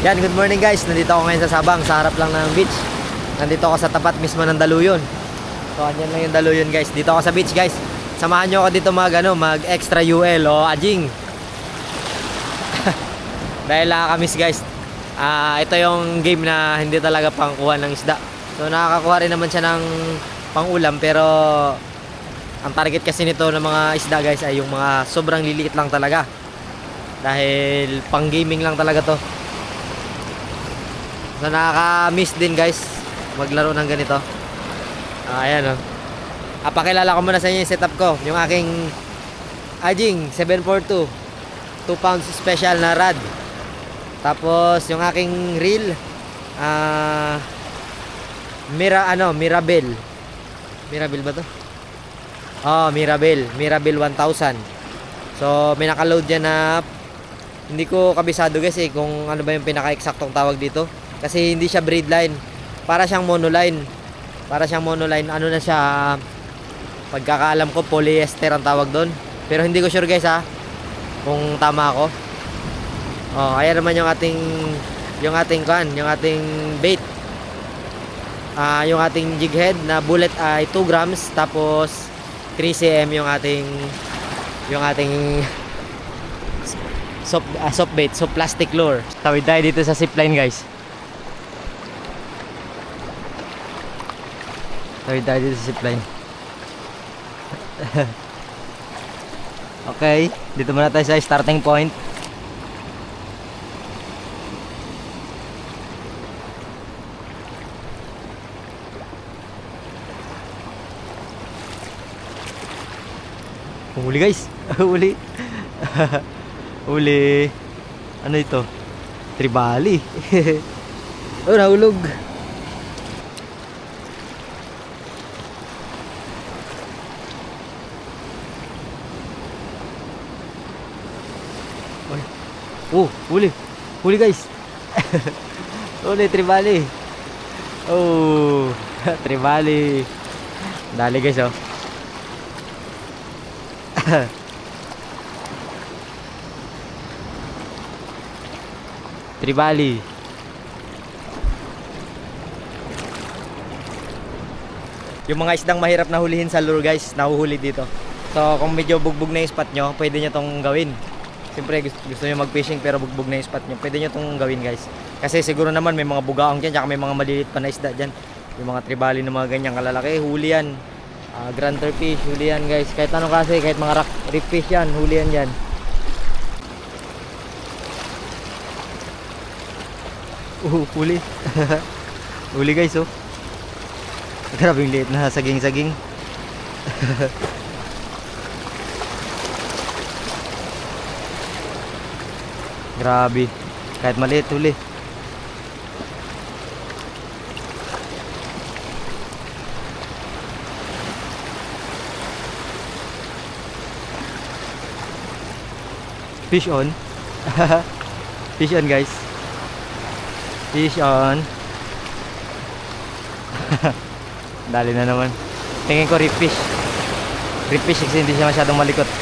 Yan, good morning guys. Nandito ako ngayon sa Sabang, sa harap lang ng beach. Nandito ako sa tapat mismo ng Daluyon. So, andyan lang yung Daluyon guys. Dito ako sa beach guys. Samahan nyo ako dito mag, ano, mag extra UL o ajing. Dahil nakakamiss guys. Ah, ito yung game na hindi talaga pangkuha ng isda. So, nakakakuha rin naman siya ng pangulam pero ang target kasi nito ng mga isda guys ay yung mga sobrang liliit lang talaga. Dahil pang gaming lang talaga to. So nakaka-miss din guys maglaro ng ganito. Ah, ayan oh. Ah, pakilala ko muna sa inyo yung setup ko. Yung aking Ajing 742 2 pounds special na rad. Tapos yung aking reel ah Mira ano, Mirabel. Mirabel ba to? Oh, Mirabel. Mirabel 1000. So, may naka-load yan na hindi ko kabisado guys eh kung ano ba yung pinaka-eksaktong tawag dito. Kasi hindi siya braid line. Para siyang monoline. Para siyang monoline. Ano na siya, pagkakaalam ko, polyester ang tawag doon. Pero hindi ko sure guys ha, kung tama ako. Oh, ayan naman yung ating, yung ating kan, yung ating bait. Ah, yung ating jig head na bullet ay 2 grams tapos 3 cm yung ating yung ating soft, ah, soft bait, so plastic lure. Tawid tayo dito sa zipline guys. Tawid tayo dito sa zipline. okay, dito muna tayo sa starting point. Huli guys. Huli. Huli. Ano ito? Tribali. oh, nahulog. Oh, huli. Huli guys. huli, tribali. Oh, tribali. Dali guys, oh. Tribali. Yung mga isdang mahirap na hulihin sa lure guys, nahuhuli dito. So kung medyo bugbog na yung spot nyo, pwede nyo tong gawin. Siyempre gusto, gusto nyo mag-fishing pero bugbog na yung spot nyo, pwede nyo tong gawin guys. Kasi siguro naman may mga bugaong dyan, tsaka may mga maliliit pa na isda dyan. Yung mga tribali na mga ganyang kalalaki, huli yan. Ah, granter fish, huli yan guys. Kahit ano kasi, kahit mga rock, reef fish yan, huli yan dyan. Uh, huli. huli guys oh. Grabing liit na saging-saging. Grabe. Kahit maliit huli. Fish on. Fish on guys. Fish on. Dali na naman. Tingin ko rip fish. Rip fish kasi hindi siya masyadong malikot.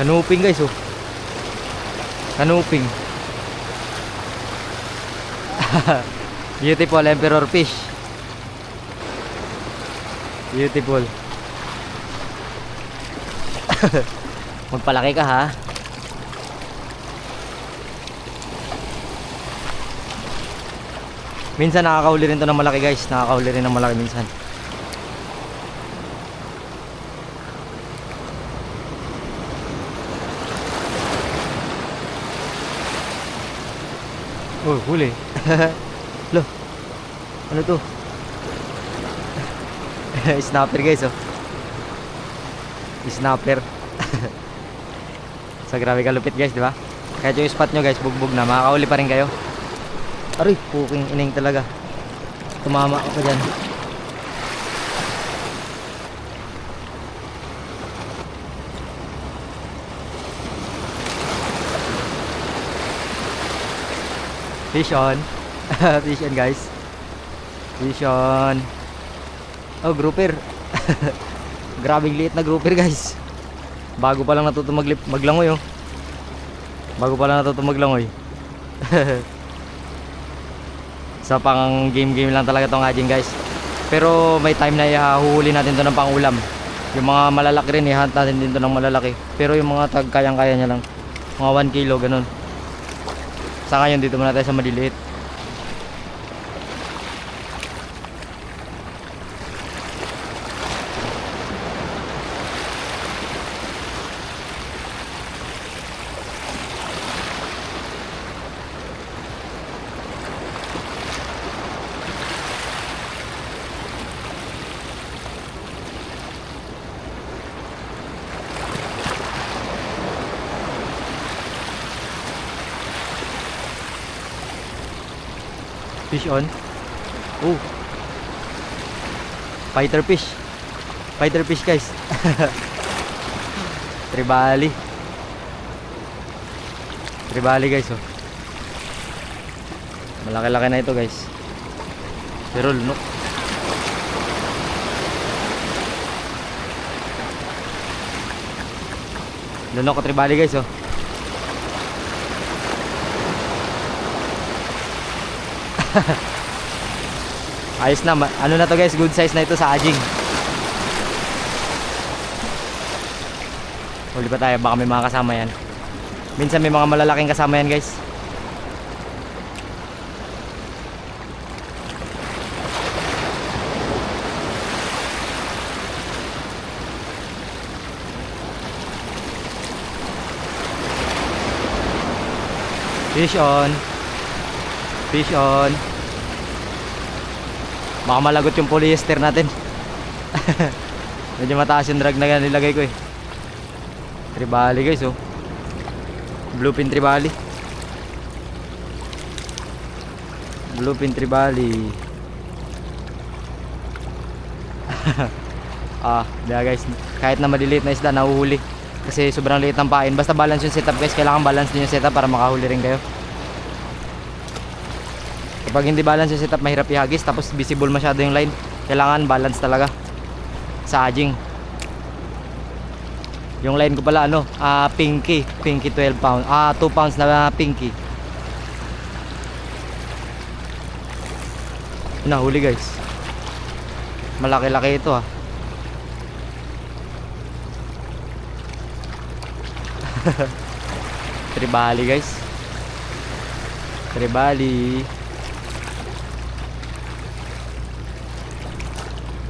Kanuping guys oh. Kanuping. Beautiful emperor fish. Beautiful. Magpalaki ka ha. Minsan nakakahuli rin to ng malaki guys. Nakakahuli rin ng malaki minsan. Oh, huli. Lo. Ano to? Snapper guys oh. Snapper. so grabe kalupit guys, di ba? Kahit yung spot nyo guys, bugbog na, makakauli pa rin kayo. Aray, puking ining talaga. Tumama ako dyan. Fish on. Fish on guys. Fish on. Oh, grouper. Grabing liit na grouper guys. Bago pa lang natuto maglip maglangoy oh. Bago pa lang natuto maglangoy. Sa pang game-game lang talaga tong ajing guys. Pero may time na ihahuhuli natin to ng pangulam. Yung mga malalaki rin, ihunt natin din to ng malalaki. Pero yung mga tag kayang-kaya niya lang. Mga 1 kilo, ganun. Sa ngayon, dito muna tayo sa maliliit. Fish on. Oh. Fighter fish. Fighter fish guys. Tribali. Tribali guys oh. Malaki-laki na ito guys. Pero lunok. Lunok ko tribali guys oh. Ayos na. Ano na to guys? Good size na ito sa ajing. Huli pa tayo. Baka may mga kasama yan. Minsan may mga malalaking kasama yan guys. Fish on. Fish on. Baka malagot yung polyester natin. Medyo mataas yung drag na nilagay ko eh. Tribali guys oh. Bluefin tribali. Bluefin tribali. ah, diba guys, kahit na maliliit na isda nahuhuli. Kasi sobrang liit ng pain. Basta balance yung setup guys, kailangan balance din yung setup para makahuli rin kayo. Kapag hindi balance yung setup, mahirap ihagis. Tapos visible masyado yung line. Kailangan balance talaga. Sa ajing. Yung line ko pala, ano, ah pinky. Pinky 12 pounds. Ah, 2 pounds na pinky. Nahuli guys. Malaki-laki ito ah. Tribali guys. Tribali.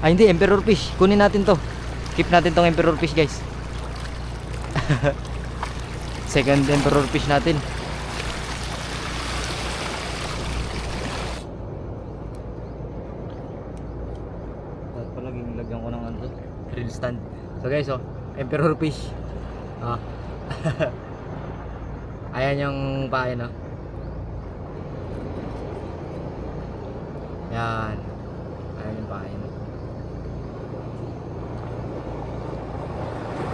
Ah, hindi, Emperor Fish. Kunin natin to. Keep natin tong Emperor Fish, guys. Second Emperor Fish natin. Dapat pala ginilagyan ko ng ano grill stand. So guys, oh, Emperor Fish. Ah. Ayan yung pain, no? Yan. Ayan yung pain.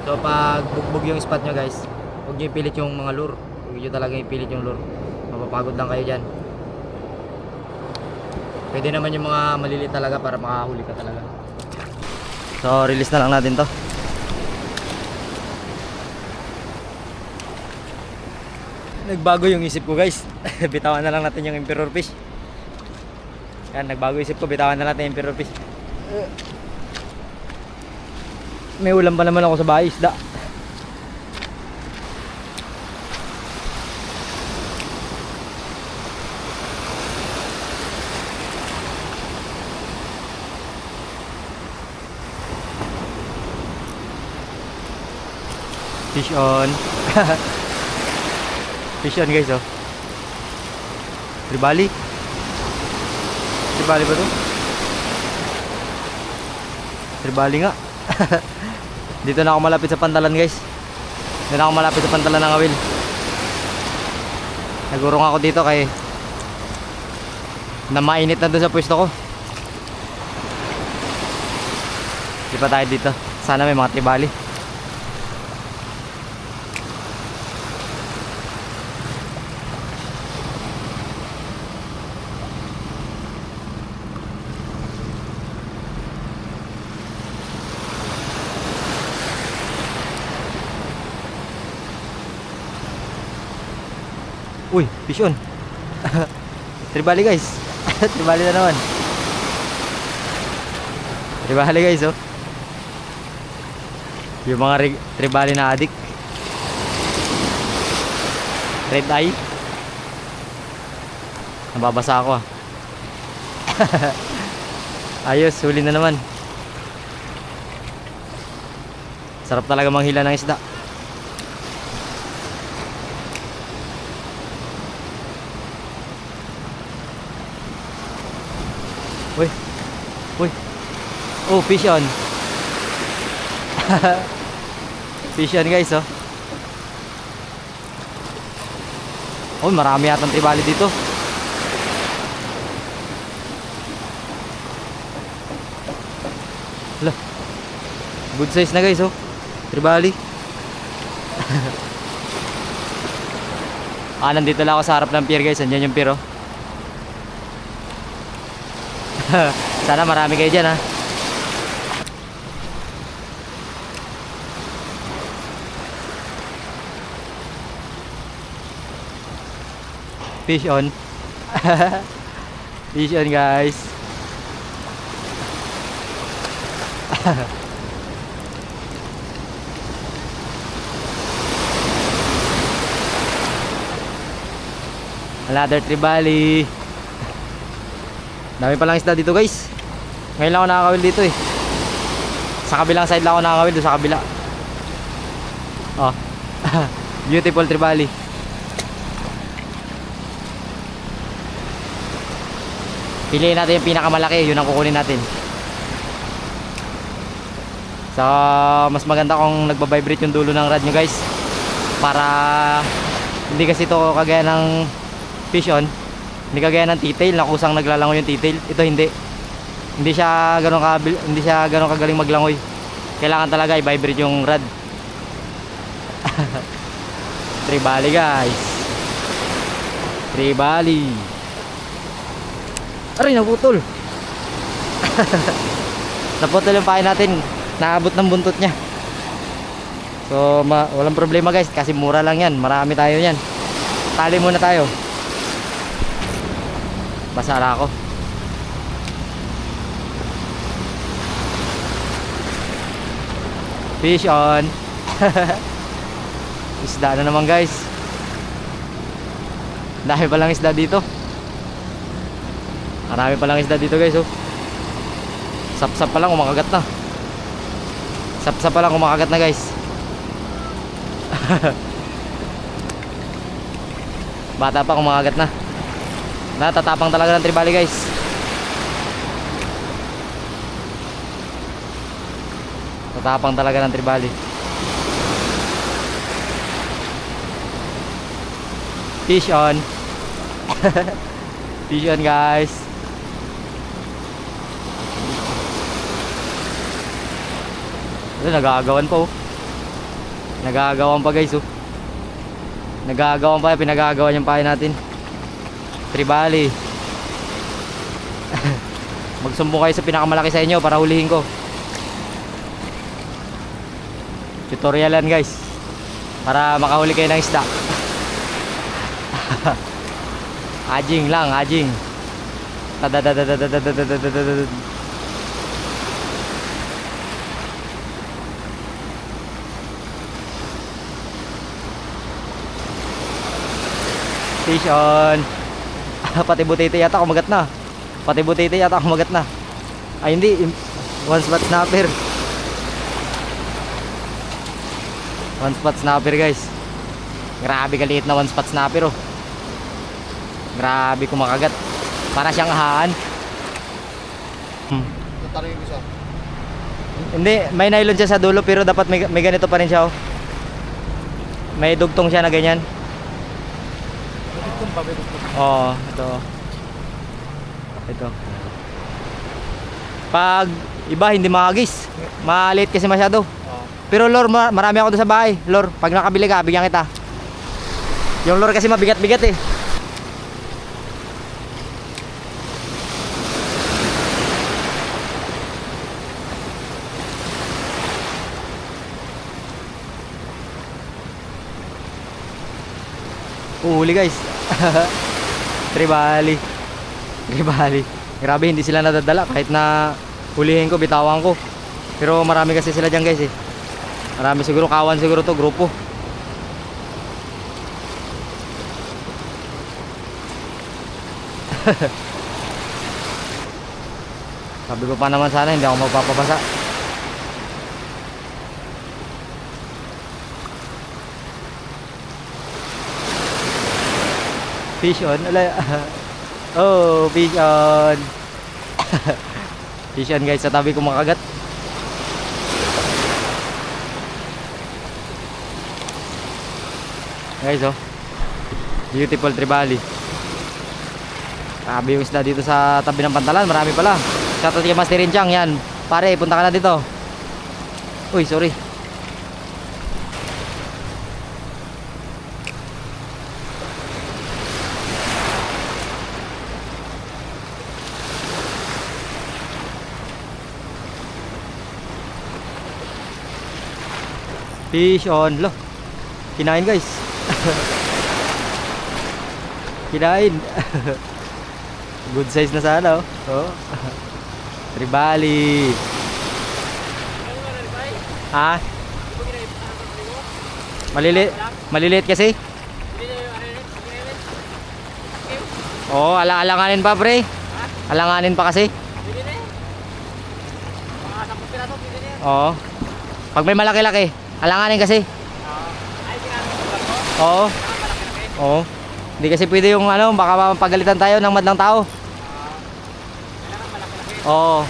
So pag bugbog yung spot nyo guys, huwag nyo ipilit yung mga lure. Huwag nyo talaga ipilit yung lure. Mapapagod lang kayo dyan. Pwede naman yung mga maliliit talaga para makahuli ka talaga. So release na lang natin to. Nagbago yung isip ko guys. bitawan na lang natin yung emperor fish. Yan, nagbago isip ko. Bitawan na natin yung emperor fish. May ulam pa naman ako sa bahay, isda. Fish on. Fish on guys oh. Tribali. Tribali ba to? Tribali nga. Dito na ako malapit sa pantalan guys. Dito na ako malapit sa pantalan ng awil. Nagurong ako dito kay na mainit na doon sa pwesto ko. Di pa tayo dito. Sana may mga tribali. Uy, fish on. Tribali guys. Tribali na naman. Tribali guys oh. Yung mga tribali na adik. Red eye. Nababasa ako ah. Ayos, huli na naman. Sarap talaga manghila ng isda. Oh, fish on. fish on guys, oh. Oh, marami yatang tribali dito. Hala. Good size na guys, oh. Tribali. ah, nandito lang ako sa harap ng pier guys. Andyan yung pier, oh. Sana marami kayo dyan, ha. Fish on. Fish on, guys. Another tribali. Dami palang isda dito guys. Ngayon lang ako nakakawil dito eh. Sa kabilang side lang ako nakakawil doon sa kabila. Oh. Beautiful tribali. Piliin natin yung pinakamalaki, yun ang kukunin natin. Sa mas maganda kung nagba-vibrate yung dulo ng rod nyo guys. Para hindi kasi ito kagaya ng fish. Hindi kagaya ng T-tail na kusang naglalangoy yung T-tail. Ito hindi. Hindi siya ganun kabil, hindi siya ganun kagaling maglangoy. Kailangan talaga i-vibrate yung rod. Tribali guys. Tribali. Aray, naputol. naputol yung pain natin. Naabot ng buntot niya. So, ma walang problema guys kasi mura lang yan. Marami tayo yan. Tali muna tayo. Basara ako. Fish on. isda na naman guys. Dahil palang isda dito. Marami palang isda dito guys oh. Sapsap pa lang kumakagat na. Sapsap pa lang kumakagat na guys. Bata pa kumakagat na. Natatapang talaga ng tribali guys. Tatapang talaga ng tribali. Fish on. Fish on guys. Ito, nagagawan pa oh. Nagagawan pa guys oh. Nagagawan pa, pinagagawan yung pahay natin. Tribali. Magsumbong kayo sa pinakamalaki sa inyo para hulihin ko. Tutorialan guys. Para makahuli kayo ng isda. ajing lang, ajing. Tadadadadadadadadadadadadad. Fish on. Pati butete yata kumagat na. Pati butete yata kumagat na. Ay hindi, one spot snapper. One spot snapper guys. Grabe kaliit na one spot snapper oh. Grabe kumakagat. Para siyang ahaan. Hmm. Hindi, may nylon siya sa dulo pero dapat may, may ganito pa rin siya oh. May dugtong siya na ganyan. Dugtong pa, may dugtong. Oo, ito. Ito. Pag iba hindi makagis. Maliit kasi masyado. Oo. Pero lor, ma- marami ako doon sa bahay. Lor, pag nakabili ka, bigyan kita. Yung lor kasi mabigat-bigat eh. Uhuli guys. Tribali. Tribali. Grabe, hindi sila nadadala kahit na hulihin ko, bitawan ko. Pero marami kasi sila dyan guys eh. Marami siguro, kawan siguro to, grupo. Sabi ko pa naman sana, hindi ako magpapabasa. Fish on. Oh, fish on. fish on guys, sa tabi ko makagat. Guys, oh. Beautiful tribali. Grabe yung isda dito sa tabi ng pantalan. Marami pala. Shoutout kay Master Rinchang. Yan. Pare, punta ka na dito. Uy, sorry. Fish on. Lo. Kinain guys. Kinain. Good size na sana oh. oh. Tribali. Ha? Maliliit. Maliliit kasi. Oo, oh, ala alanganin pa pre. Alanganin pa kasi. Oo. Pag may malaki-laki, alanganin kasi. Oo. Oo. Hindi kasi pwede yung ano, baka mapagalitan tayo ng madlang tao. Oo.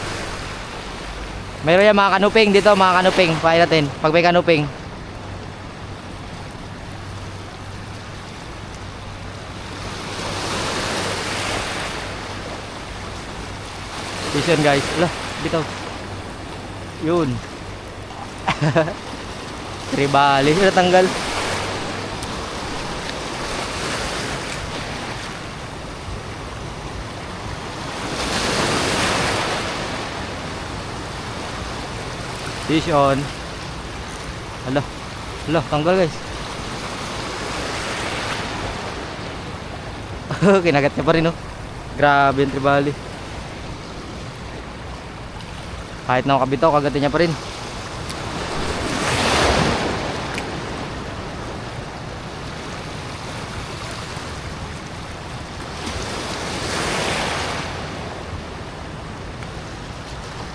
Mayroon yan mga kanuping dito, mga kanuping. Pahay natin. Pag may kanuping. Vision guys. Ala, bitaw. Yun. Tribali. Natanggal. Fish on. Hala. Hala, tanggal guys. Kinagat niya pa rin, no? Grabe yung tribali. Kahit na kabitaw, kagatin niya pa rin.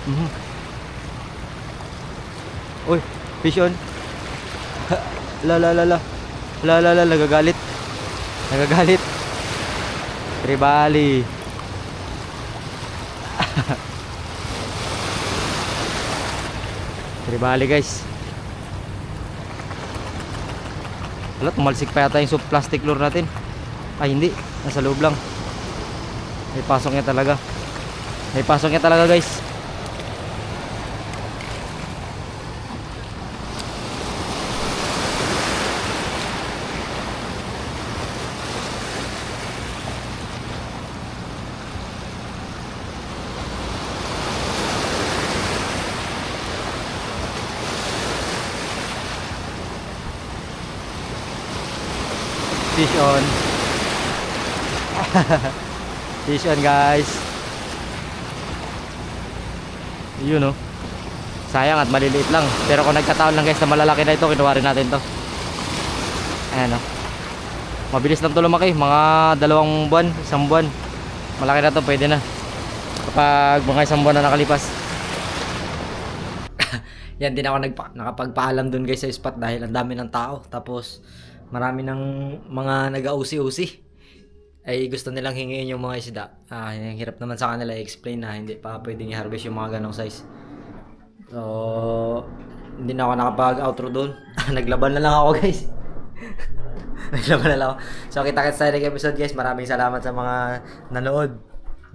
Mhm. Uy, fish on. la la la la. La la la, nagagalit. Nagagalit. Tribali. Tribali guys. Wala, tumalsik pa yata yung soup plastic lure natin. Ay hindi, nasa loob lang. May pasok niya talaga. May pasok niya talaga guys. Fish on. Fish on guys. Yun oh. Sayang at maliliit lang. Pero kung nagkataon lang guys na malalaki na ito, kinuha rin natin to. Ayan oh. Mabilis lang to lumaki. Mga dalawang buwan, isang buwan. Malaki na to, pwede na. Kapag mga isang buwan na nakalipas. Yan din ako nagpa- nakapagpaalam dun guys sa spot dahil ang dami ng tao. Tapos marami ng mga nag-ausi-usi ay gusto nilang hingiin yung mga isda. Ah, yung hirap naman sa kanila i-explain na hindi pa pwedeng i-harvest yung mga ganong size. So, hindi na ako nakapag-outro doon. Naglaban na lang ako guys. Naglaban na lang ako. So, kita-kits tayo ng episode guys. Maraming salamat sa mga nanood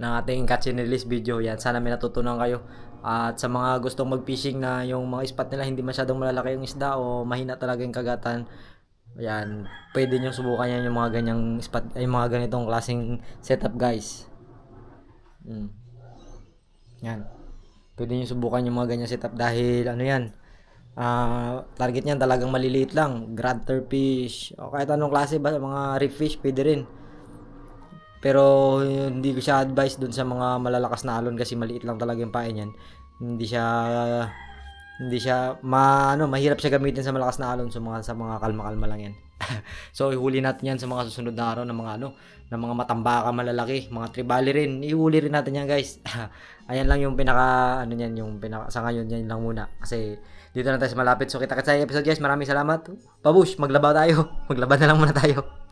ng ating catch and release video. Yan, sana may natutunan kayo. At sa mga gustong mag-fishing na yung mga spot nila hindi masyadong malalaki yung isda o mahina talaga yung kagatan, Ayan, pwede nyo subukan yan yung mga ganyang spot, ay mga ganitong klaseng setup guys. Mm. Yan. Pwede nyo subukan yung mga ganyang setup dahil ano yan, ah target niyan talagang maliliit lang. Grunter fish, o kahit anong klase ba, mga reef fish, pwede rin. Pero hindi ko siya advise dun sa mga malalakas na alon kasi maliit lang talaga yung pain niyan. Hindi siya hindi siya ma ano mahirap siya gamitin sa malakas na alon sa mga sa mga kalma-kalma lang yan. so ihuli natin yan sa mga susunod na araw ng mga ano ng mga matambaka malalaki, mga tribali rin. Ihuli rin natin yan, guys. Ayan lang yung pinaka ano niyan, yung pinaka sa ngayon yan lang muna kasi dito na tayo sa malapit. So kita-kita sa episode, guys. Maraming salamat. Pabush, maglaba tayo. Maglaba na lang muna tayo.